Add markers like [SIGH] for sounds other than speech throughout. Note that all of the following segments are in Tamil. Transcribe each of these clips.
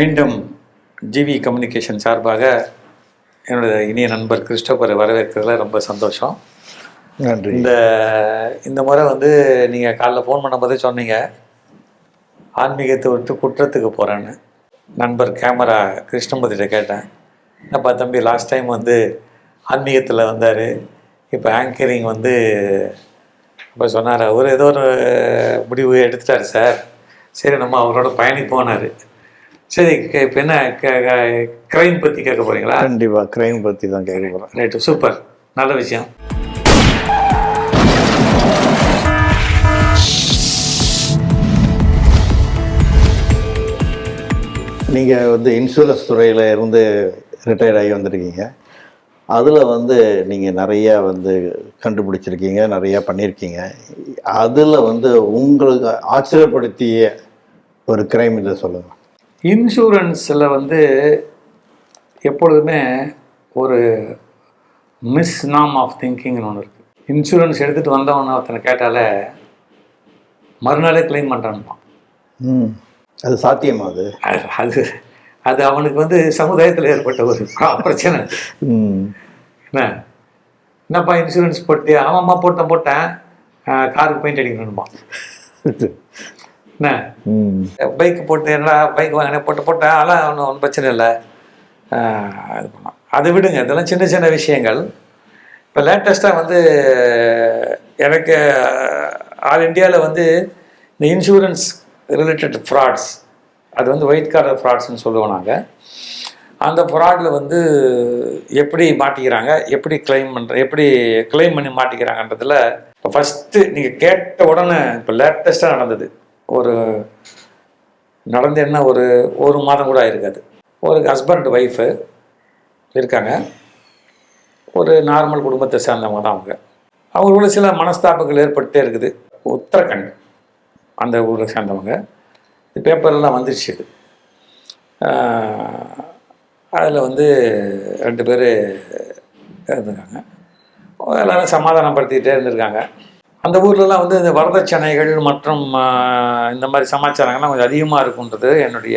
மீண்டும் ஜிவி கம்யூனிகேஷன் சார்பாக என்னோட இனிய நண்பர் கிறிஸ்டோபரை வரவேற்கிறதுல ரொம்ப சந்தோஷம். நன்றி. இந்த இந்த முறை வந்து நீங்கள் காலைல ஃபோன் பண்ணும்போதே சொன்னீங்க. ஆன்மீகத்தை விட்டு குற்றத்துக்கு போகிறேன்னு நண்பர் கேமரா கிருஷ்ணமூர்த்திகிட்ட கேட்டேன். என்னப்பா தம்பி லாஸ்ட் டைம் வந்து ஆன்மீகத்தில் வந்தார். இப்போ ஆங்கரிங் வந்து இப்போ சொன்னார். அவர் ஏதோ ஒரு முடிவு எடுத்துட்டார் சார். சரி நம்ம அவரோட பயணி போனார் சரி இப்போ என்ன க்ரைம் பற்றி கேட்க போகிறீங்களா கண்டிப்பா கிரைம் பத்தி தான் கேட்க போறேன். ரைட்டு சூப்பர் நல்ல விஷயம். நீங்க வந்து இன்சூரன்ஸ் துறையில இருந்து ரிட்டையர்ட் ஆகி வந்திருக்கீங்க. அதுல வந்து நீங்க நிறைய வந்து கண்டுபிடிச்சிருக்கீங்க நிறைய பண்ணியிருக்கீங்க அதுல வந்து உங்களுக்கு ஆச்சரியப்படுத்திய ஒரு கிரைம் இதை சொல்லுங்க. இன்சூரன்ஸில் வந்து எப்பொழுதுமே ஒரு மிஸ் நாம் ஆஃப் திங்கிங்னு ஒன்று இருக்குது இன்சூரன்ஸ் எடுத்துகிட்டு வந்தவன ஒருத்தனை கேட்டாலே மறுநாளே கிளைம் பண்ணுறான்ப்பான் ம். அது சாத்தியமா அது? அது அது அவனுக்கு வந்து சமுதாயத்தில் ஏற்பட்ட ஒரு பிர- பிரச்சனை என்ன? என்னப்பா இன்சூரன்ஸ் போட்டு ஆமாம்மா போட்டேன் போட்டேன். காருக்கு பெயிண்ட் அடிக்கணும்பான் [LAUGHS] என்ன? பைக் போட்டு என்னடா பைக் வாங்கினேன் போட்டு போட்டேன் அதெல்லாம் ஒன்றும் ஒன்றும் பிரச்சனை இல்லை. அது பண்ணலாம். அதை விடுங்க. இதெல்லாம் சின்ன சின்ன விஷயங்கள். இப்போ லேட்டஸ்ட்டாக வந்து எனக்கு ஆல் இந்தியாவில் வந்து இந்த இன்சூரன்ஸ் ரிலேட்டட் ஃப்ராட்ஸ் அது வந்து ஒயிட் காலர் ஃப்ராட்ஸ்னு சொல்லுவோம் நாங்கள் அந்த ஃப்ராடில் வந்து எப்படி மாட்டிக்கிறாங்க எப்படி கிளைம் பண்ணுற எப்படி கிளைம் பண்ணி மாட்டிக்கிறாங்கன்றதுல இப்போ ஃபஸ்ட்டு நீங்கள் கேட்ட உடனே இப்போ லேட்டஸ்ட்டாக நடந்தது. ஒரு நடந்து என்ன ஒரு ஒரு மாதம் கூட ஆயிருக்காது. ஒரு ஹஸ்பண்ட் ஒய்ஃபு இருக்காங்க. ஒரு நார்மல் குடும்பத்தை சேர்ந்தவங்க தான் அவங்க. அவங்களோட சில மனஸ்தாபங்கள் ஏற்பட்டே இருக்குது. உத்தரகண்ட் அந்த ஊரில் சேர்ந்தவங்க. இது பேப்பர்லாம் வந்துருச்சு இது. அதில் வந்து ரெண்டு பேர் இருந்திருக்காங்க. எல்லாரும் சமாதானப்படுத்திக்கிட்டே இருந்திருக்காங்க. அந்த ஊர்லலாம் வந்து இந்த வரதட்சணைகள் மற்றும் இந்த மாதிரி சமாச்சாரங்கள்லாம் கொஞ்சம் அதிகமாக இருக்குன்றது என்னுடைய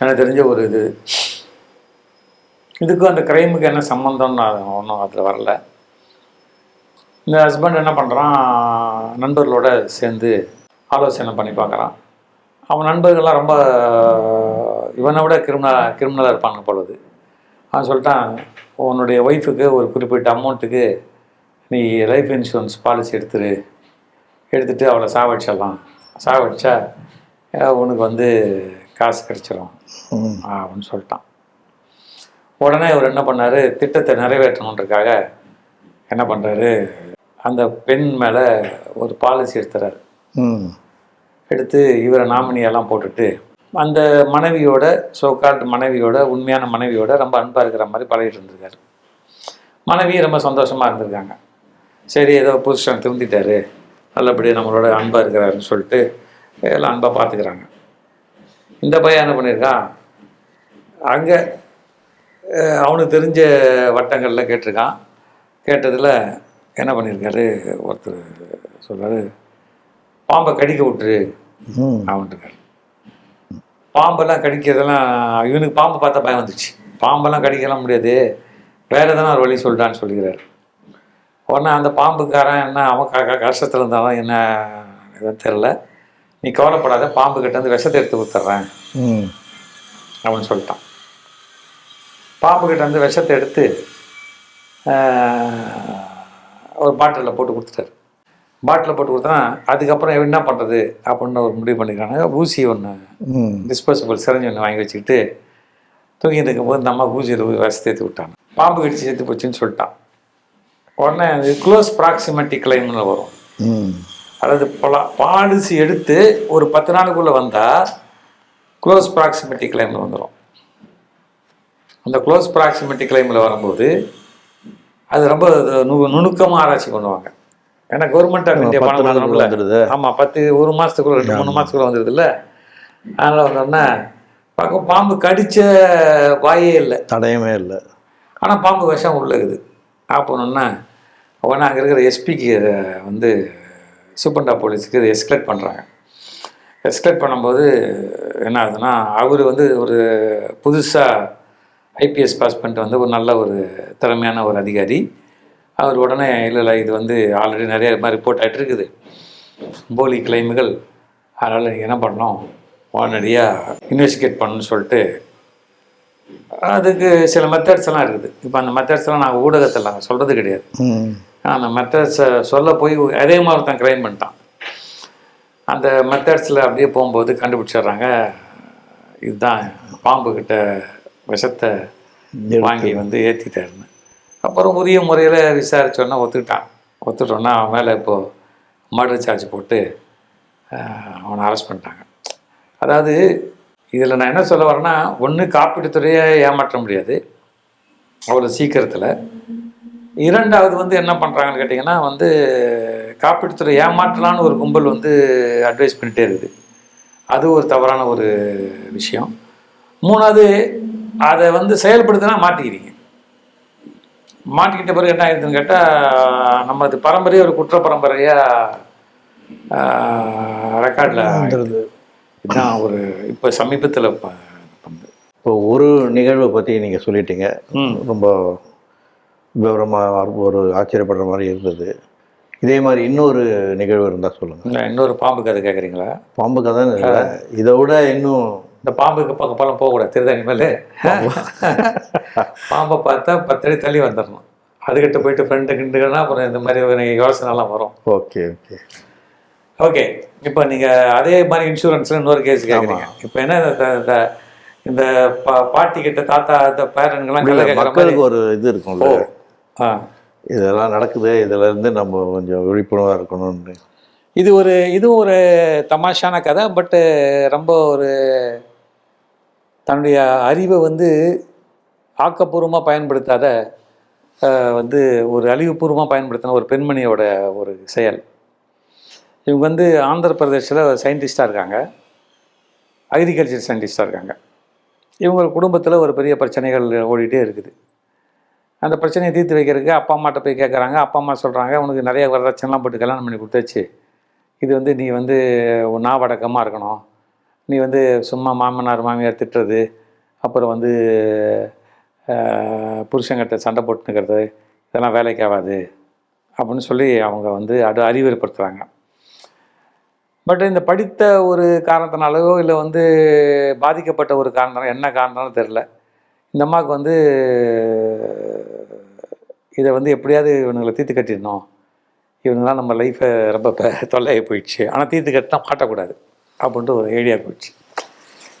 எனக்கு தெரிஞ்ச ஒரு இது. இதுக்கும் அந்த கிரைமுக்கு என்ன சம்மந்தம்னு ஒன்றும் அதில் வரல. இந்த ஹஸ்பண்ட் என்ன பண்ணுறான் நண்பர்களோட சேர்ந்து ஆலோசனை பண்ணி பார்க்குறான் அவன் நண்பர்கள்லாம் ரொம்ப இவனை விட கிரிமினல் கிரிமினலாக இருப்பாங்க பொழுது அவன் சொல்லிட்டான் உன்னுடைய ஒய்ஃபுக்கு ஒரு குறிப்பிட்ட அமௌண்ட்டுக்கு நீ லைஃப் இன்சூரன்ஸ் பாலிசி எடுத்துரு. எடுத்துட்டு அவளை சாவடிச்சிடலாம். சாவடிச்சா உனக்கு வந்து காசு கிடைச்சிரும். அப்படின்னு சொல்லிட்டான். உடனே அவர் என்ன பண்ணார்? திட்டத்தை நிறைவேற்றணுன்றதுக்காக என்ன பண்ணுறாரு அந்த பெண் மேலே ஒரு பாலிசி எடுத்துறாரு. எடுத்து இவரை நாமினியெல்லாம் போட்டுட்டு அந்த மனைவியோட சோகால்ட் மனைவியோட உண்மையான மனைவியோட ரொம்ப அன்பாக இருக்கிற மாதிரி பழகிட்டு இருந்திருக்காரு. மனைவி ரொம்ப சந்தோஷமாக இருந்திருக்காங்க. சரி ஏதோ புருஷன் திருந்திட்டாரு. நல்லபடியாக நம்மளோட அன்பாக இருக்கிறாருன்னு சொல்லிட்டு எல்லாம் அன்பாக பார்த்துக்கிறாங்க இந்த பையன் என்ன பண்ணியிருக்கான் அங்கே அவனுக்கு தெரிஞ்ச வட்டங்களில் கேட்டிருக்கான். கேட்டதில் என்ன பண்ணியிருக்காரு ஒருத்தர் சொல்றாரு பாம்பை கடிக்க விட்டுரு. ம். அவன்ட்டுருக்காரு பாம்பெல்லாம் கடிக்கிறதெல்லாம் இவனுக்கு பாம்பை பார்த்தா பயம் வந்துச்சு பாம்பெல்லாம் கடிக்கலாம் முடியாது. வேற எதனா ஒரு வழி சொல்லிட்டான்னு சொல்லிக்கிறாரு. உடனே அந்த பாம்புக்காரன் என்ன அவன் க கஷ்டத்துல இருந்தாலும் என்ன எதுவும் தெரில நீ கவலைப்படாத பாம்பு கிட்ட இருந்து விஷத்தை எடுத்து கொடுத்துட்றேன். அப்படின்னு சொல்லிட்டான். பாம்பு கிட்ட இருந்து விஷத்தை எடுத்து ஒரு பாட்டிலில் போட்டு கொடுத்துட்டாரு. பாட்டிலில் போட்டு கொடுத்தா அதுக்கப்புறம் என்ன பண்ணுறது அப்படின்னு ஒரு முடிவு பண்ணிக்கிறாங்க. ஊசி ஒன்று டிஸ்போசபிள் சிரஞ்சு ஒன்று வாங்கி வச்சுக்கிட்டு தூங்கிட்டு இருக்கும்போது இந்த அம்மா ஊசியில் விஷத்தை ஏற்றி விட்டாங்க. பாம்பு கடிச்சு செத்து போச்சுன்னு சொல்லிட்டான். உடனே அது க்ளோஸ் ப்ராக்சிமெட்டி கிளைம்னு வரும். அதாவது பல பாலிசி எடுத்து ஒரு பத்து நாளுக்குள்ளே வந்தால் க்ளோஸ் ப்ராக்சிமிட்டி கிளைமில் வந்துடும் அந்த க்ளோஸ் ப்ராக்சிமிட்டி கிளைமில் வரும்போது அது ரொம்ப நு நுணுக்கமாக ஆராய்ச்சி பண்ணுவாங்க. ஏன்னா கவர்மெண்ட் ஆஃப் இந்தியா பணம் வந்துடுது ஆமாம் பத்து ஒரு மாதத்துக்குள்ள ரெண்டு மூணு மாதத்துக்குள்ள வந்துடுதுல்ல அதனால் வந்தோடனே பார்க்க பாம்பு கடித்த வாயே இல்லை. தடயமே இல்லை. ஆனால் பாம்பு விஷம் உள்ள ஆப்பணுன்னா உடனே அங்கே இருக்கிற எஸ்பிக்கு வந்து சூப்பண்டா போலீஸுக்கு இதை எஸ்கலேட் பண்ணுறாங்க எஸ்கலேட் பண்ணும்போது என்ன ஆகுதுன்னா அவர் வந்து ஒரு புதுசாக ஐபிஎஸ் பாஸ் பண்ணிட்டு வந்து ஒரு நல்ல ஒரு திறமையான ஒரு அதிகாரி. அவர் உடனே இல்லை இல்லை இது வந்து ஆல்ரெடி நிறைய இது மாதிரி ரிப்போர்ட் ஆகிட்டு இருக்குது. போலி கிளைமுகள் அதனால் என்ன பண்ணோம் உடனடியாக இன்வெஸ்டிகேட் பண்ணணும்னு சொல்லிட்டு அதுக்கு சில மெத்தட்ஸ் எல்லாம் இருக்குது. இப்போ அந்த மெத்தட்ஸ் எல்லாம் நாங்கள் ஊடகத்தில் நாங்கள் சொல்கிறது கிடையாது. அந்த மெத்தட்ஸை சொல்ல போய் அதே மாதிரி ஒருத்தன் கிளைம் பண்ணிட்டான். அந்த மெத்தட்ஸில் அப்படியே போகும்போது கண்டுபிடிச்சிடுறாங்க. இதுதான் பாம்பு கிட்ட விஷத்தை வாங்கி வந்து ஏற்றிட்டாருன்னு அப்புறம் உரிய முறையில் விசாரிச்சோன்னா ஒத்துக்கிட்டான். ஒத்துட்டோன்னா அவன் மேலே இப்போது மர்டர் சார்ஜ் போட்டு அவனை அரெஸ்ட் பண்ணிட்டாங்க. அதாவது இதில் நான் என்ன சொல்ல வரேன்னா ஒன்று காப்பீட்டுத்துறையை ஏமாற்ற முடியாது. அவ்வளோ சீக்கிரத்தில். இரண்டாவது வந்து என்ன பண்ணுறாங்கன்னு கேட்டிங்கன்னா வந்து காப்பீட்டுத்துறை ஏமாற்றலான்னு ஒரு கும்பல் வந்து அட்வைஸ் பண்ணிட்டே இருக்குது. அது ஒரு தவறான ஒரு விஷயம். மூணாவது அதை வந்து செயல்படுத்தினா மாட்டிக்கிறீங்க. மாட்டிக்கிட்ட பிறகு என்ன ஆயிடுதுன்னு கேட்டால் நம்ம அது பரம்பரையே ஒரு குற்ற பரம்பரையாக ரெக்கார்டில் இதுதான் ஒரு இப்போ சமீபத்தில் இப்போ ஒரு நிகழ்வை பற்றி நீங்கள் சொல்லிட்டீங்க. ரொம்ப விவரமாக ஒரு ஆச்சரியப்படுற மாதிரி இருந்தது. இதே மாதிரி இன்னொரு நிகழ்வு இருந்தால் சொல்லுங்கள் இன்னொரு பாம்பு கதை கேட்குறீங்களா பாம்பு கதை இல்லை. இதை விட இன்னும் இந்த பாம்புக்கு பக்கம் பக்கம் போகக்கூடாது திருதணி மேலே [LAUGHS] பாம்பை. பார்த்தா பத்தடி தள்ளி வந்துடணும். அதுக்கிட்ட போயிட்டு ஃப்ரெண்டு கிண்டுங்கன்னா அப்புறம் இந்த மாதிரி யோசனைலாம் வரும். Okay okay. ஓகே இப்போ நீங்கள் அதே மாதிரி இன்சூரன்ஸில் இன்னொரு கேஸ் கேட்குறீங்க இப்போ என்ன இந்த- இந்த பா பாட்டி கிட்ட தாத்தா இந்த மாதிரி மக்களுக்கு ஒரு இது இருக்கும்ல. ஓ ஆ. இதெல்லாம் நடக்குது. இதுல இருந்து நம்ம கொஞ்சம் விழிப்புணர்வாக இருக்கணும்னு. இது ஒரு இது ஒரு தமாஷான கதை பட்டு ரொம்ப ஒரு தன்னுடைய அறிவை வந்து ஆக்கப்பூர்வமாக பயன்படுத்தாத வந்து ஒரு அழிவுபூர்வமாக பயன்படுத்தின ஒரு பெண்மணியோட ஒரு செயல். இவங்க வந்து ஆந்திர பிரதேசில் சயின்டிஸ்டாக இருக்காங்க. அக்ரிகல்ச்சர் சயின்டிஸ்டாக இருக்காங்க. இவங்க குடும்பத்தில் ஒரு பெரிய பிரச்சனைகள் ஓடிட்டே இருக்குது. அந்த பிரச்சனையை தீர்த்து வைக்கிறதுக்கு அப்பா அம்மாட்ட போய் கேட்குறாங்க அப்பா அம்மா சொல்கிறாங்க உனக்கு நிறைய வரதட்சணைலாம் போட்டு கல்யாணம் பண்ணி கொடுத்தாச்சு. இது வந்து நீ வந்து நாவடக்கமாக இருக்கணும். நீ வந்து சும்மா மாமனார் மாமியார் திட்டுறது. அப்புறம் வந்து புருஷங்கிட்ட சண்டை போட்டுக்கிறது இதெல்லாம் வேலைக்கு ஆகாது. அப்படின்னு சொல்லி அவங்க வந்து அது அறிவுறுப்படுத்துகிறாங்க பட் இந்த படித்த ஒரு காரணத்தினாலோ இல்லை வந்து பாதிக்கப்பட்ட ஒரு காரணம் என்ன காரணம்னு தெரில இந்த அம்மாவுக்கு வந்து இதை வந்து எப்படியாவது இவனுங்களை தீர்த்து கட்டிடணும். இவனுங்களாம் நம்ம லைஃப்பை ரொம்ப ப- போயிடுச்சு. ஆனால் தீர்த்து கட்டினா மாட்டக்கூடாது அப்படின்ட்டு ஒரு ஐடியா போயிடுச்சு.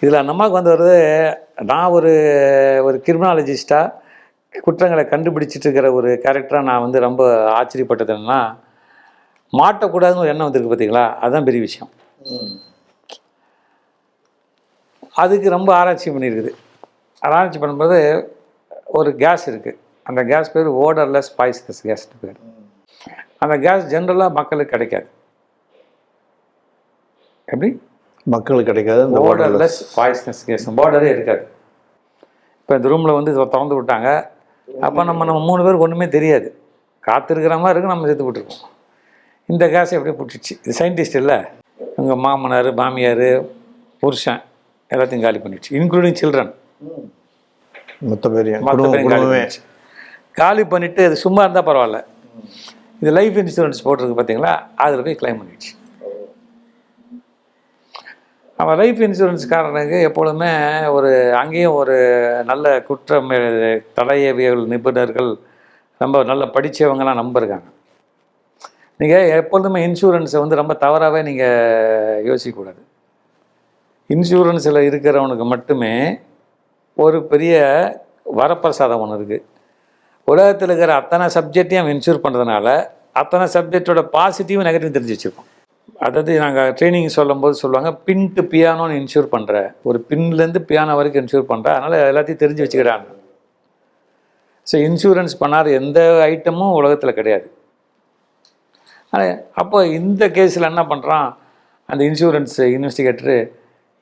இதில் அந்த அம்மாவுக்கு வந்து வருது நான் ஒரு ஒரு கிரிமினாலஜிஸ்ட்டாக குற்றங்களை கண்டுபிடிச்சிட்டு இருக்கிற ஒரு கேரக்டராக நான் வந்து ரொம்ப ஆச்சரியப்பட்டது என்னன்னா மாட்டக்கூடாதுன்னு ஒரு எண்ணம் வந்திருக்கு பார்த்தீங்களா? அதுதான் பெரிய விஷயம். அதுக்கு ரொம்ப ஆராய்ச்சி பண்ணியிருக்குது. ஆராய்ச்சி பண்ணும்போது ஒரு கேஸ் இருக்குது அந்த கேஸ் பேர் ஓடர்லெஸ் பாய்ஸ்னஸ் கேஸ்னு பேர். அந்த கேஸ் ஜென்ரலாக மக்களுக்கு கிடைக்காது. எப்படி? மக்களுக்கு கிடைக்காது இந்த ஓடர்லெஸ் பாய்ஸ்னஸ் கேஸ். பார்டரே இருக்காது. இப்போ இந்த ரூமில் வந்து திறந்து விட்டாங்க. அப்போ நம்ம நம்ம மூணு பேருக்கு ஒன்றுமே தெரியாது. காத்திருக்கிற மாதிரி இருக்கு நம்ம சேர்த்து விட்டுருக்கோம் இந்த கேஸ் எப்படி பிடிச்சிச்சு இது சயின்டிஸ்ட் இல்லை. உங்கள் மாமனார் மாமியார் புருஷன் எல்லாத்தையும் காலி பண்ணிடுச்சு இன்க்ளூடிங் சில்ட்ரன் மொத்த பேரையும் பேரையும் காலி பண்ணிடுச்சு. காலி பண்ணிவிட்டு அது சும்மா இருந்தால் பரவாயில்ல. இது லைஃப் இன்சூரன்ஸ் போட்டிருக்கு பார்த்தீங்களா அதில் போய் கிளைம் பண்ணிடுச்சு. அவன் லைஃப் இன்சூரன்ஸ்காரனுக்கு எப்பொழுதுமே ஒரு அங்கேயும் ஒரு நல்ல குற்றம் தடயவியல் நிபுணர்கள் ரொம்ப நல்ல படித்தவங்கலாம் நம்பிருக்காங்க நீங்கள் எப்பொழுதுமே இன்சூரன்ஸை வந்து ரொம்ப தவறாகவே நீங்கள் யோசிக்கக்கூடாது. இன்சூரன்ஸில் இருக்கிறவனுக்கு மட்டுமே ஒரு பெரிய வரப்பிரசாதம் ஒன்று இருக்குது உலகத்தில் இருக்கிற அத்தனை சப்ஜெக்டையும் அவன் இன்சூர் பண்ணுறதுனால அத்தனை சப்ஜெக்டோட பாசிட்டிவ் நெகட்டிவ் தெரிஞ்சு வச்சுருக்கோம். அதாவது நாங்கள் ட்ரைனிங் சொல்லும்போது சொல்லுவாங்க பின் டு பியானோன்னு இன்சூர் பண்ணுற ஒரு பின்லேருந்து பியானோ வரைக்கும் இன்சூர் பண்ணுற அதனால் எல்லாத்தையும் தெரிஞ்சு வச்சுக்கிறாங்க. ஸோ இன்சூரன்ஸ் பண்ணாத எந்த ஐட்டமும் உலகத்தில் கிடையாது. ஆனால் அப்போ இந்த கேஸில் என்ன பண்ணுறான் அந்த இன்சூரன்ஸ் இன்வெஸ்டிகேட்டரு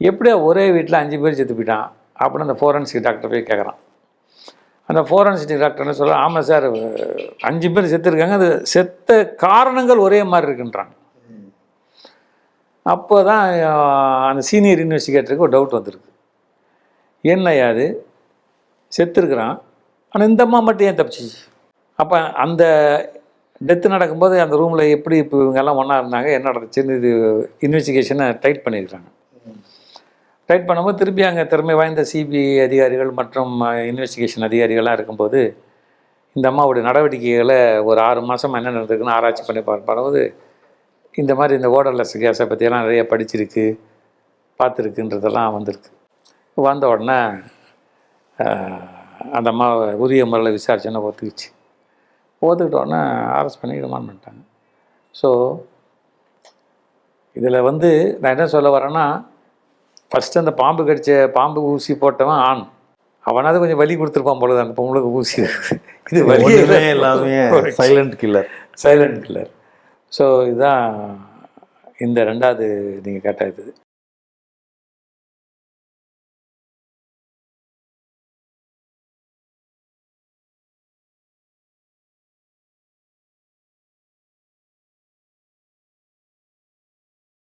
எப்படியா ஒரே வீட்டில் அஞ்சு பேர் செத்து போயிட்டான் அப்படின்னு அந்த ஃபோரன்சிக் டாக்டர் போய் கேட்குறான் அந்த ஃபோரன்சிக் டாக்டர்னு சொல்ல ஆமாம் சார் அஞ்சு பேர் செத்துருக்காங்க. அது செத்த காரணங்கள் ஒரே மாதிரி இருக்குன்றாங்க அப்போ தான் அந்த சீனியர் இன்வெஸ்டிகேட்டருக்கு ஒரு டவுட் வந்திருக்கு. என்னையா அது? செத்துருக்குறான். ஆனால் இந்த அம்மா மட்டும் ஏன் தப்பிச்சிச்சு? அப்போ அந்த டெத்து நடக்கும்போது அந்த ரூமில் எப்படி இப்போ இவங்கெல்லாம் ஒன்றா இருந்தாங்க என்ன நடந்துச்சுன்னு இது இன்வெஸ்டிகேஷனை டைட் பண்ணியிருக்காங்க. டைட் பண்ணும்போது திருப்பி அங்கே திறமை வாய்ந்த சிபிஐ அதிகாரிகள் மற்றும் இன்வெஸ்டிகேஷன் அதிகாரிகளாக இருக்கும்போது இந்த அம்மாவுடைய நடவடிக்கைகளை ஒரு ஆறு மாதம் என்ன நடந்திருக்குன்னு ஆராய்ச்சி பண்ணி பார்க்கும்போது இந்த மாதிரி இந்த ஓடர்லெஸ் கேஸை பற்றியெல்லாம் நிறைய படிச்சிருக்கு பார்த்துருக்குன்றதெல்லாம் வந்திருக்கு. வந்த உடனே அந்த அம்மாவை உரிய முறையில் விசாரிச்சுன்னு ஒத்துக்குச்சு. ஒத்துக்கிட்ட உடனே அரெஸ்ட் பண்ணி ரிமாண்ட் பண்ணிட்டாங்க. ஸோ இதில் வந்து நான் என்ன சொல்ல வரேன்னா ஃபஸ்ட்டு அந்த பாம்பு கடிச்ச பாம்பு ஊசி போட்டவன் ஆண். அவனாவது கொஞ்சம் வலி கொடுத்துருப்பான் பொழுது அந்த பொம்பளுக்கு ஊசி. இது வலி எல்லாமே silent killer silent killer so இதுதான் இந்த ரெண்டாவது நீங்கள் கேட்ட இது.